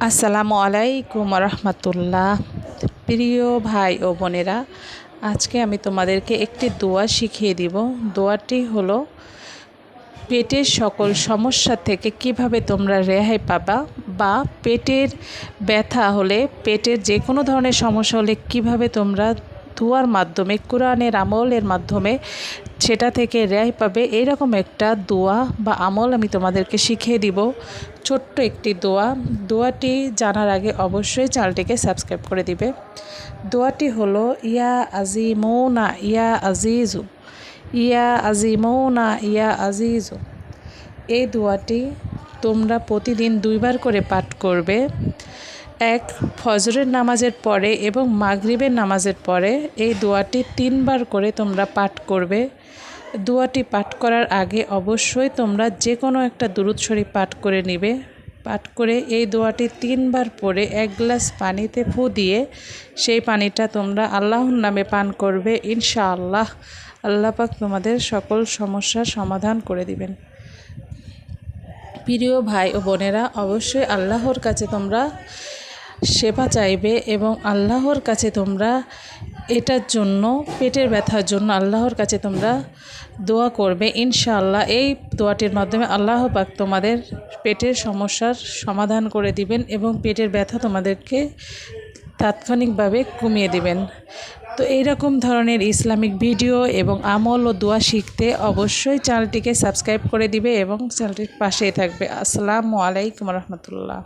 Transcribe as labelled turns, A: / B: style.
A: আসসালামু আলাইকুম রহমতুল্লাহ। প্রিয় ভাই ও বোনেরা, আজকে আমি তোমাদেরকে একটি দোয়া শিখিয়ে দিব। দোয়াটি হলো, পেটের সকল সমস্যা থেকে কীভাবে তোমরা রেহাই পাবা বা পেটের ব্যথা হলে পেটের যে কোনো ধরনের সমস্যা হলে কীভাবে তোমরা দোয়ার মাধ্যমে, কোরআনের আমলের মাধ্যমে সেটা থেকে রেহাই পাবে। এরকম একটা দোয়া বা আমল আমি তোমাদেরকে শিখিয়ে দিব। ছোট্ট একটি দোয়া। দোয়াটি জানার আগে অবশ্যই চ্যানেলটিকে সাবস্ক্রাইব করে দিবে। দোয়াটি হলো, ইয়া আজি আজিমৌনা, ইয়া আজিজু। ইয়া আজি আজিমৌনা, ইয়া আজিজু। এই দোয়াটি তোমরা প্রতিদিন দুইবার করে পাঠ করবে। এক ফজরের নামাজের পরে এবং মাগরিবের নামাজের পরে এই দোয়াটি তিনবার করে তোমরা পাঠ করবে। দোয়াটি পাঠ করার আগে অবশ্যই তোমরা যে কোনো একটা দুরুদ শরীফ পাঠ করে নিবে। পাঠ করে এই দোয়াটি তিনবার পরে এক গ্লাস পানিতে ফু দিয়ে সেই পানিটা তোমরা আল্লাহর নামে পান করবে, ইনশাআল্লাহ। আল্লাহ পাক তোমাদের সকল সমস্যার সমাধান করে দিবেন। প্রিয় ভাই ও বোনেরা, অবশ্যই আল্লাহর কাছে তোমরা সেবা চাইবে এবং আল্লাহর কাছে তোমরা এটার জন্য, পেটের ব্যথার জন্য আল্লাহর কাছে তোমরা দোয়া করবে। ইনশাআল্লাহ এই দোয়াটির মাধ্যমে আল্লাহ পাক তোমাদের পেটের সমস্যার সমাধান করে দিবেন এবং পেটের ব্যথা তোমাদেরকে তাৎক্ষণিকভাবে কমিয়ে দিবেন। তো এইরকম ধরনের ইসলামিক ভিডিও এবং আমল ও দোয়া শিখতে অবশ্যই চ্যানেলটিকে সাবস্ক্রাইব করে দিবে এবং চ্যানেলটির পাশেই থাকবে। আসসালামু আলাইকুম রহমতুল্লাহ।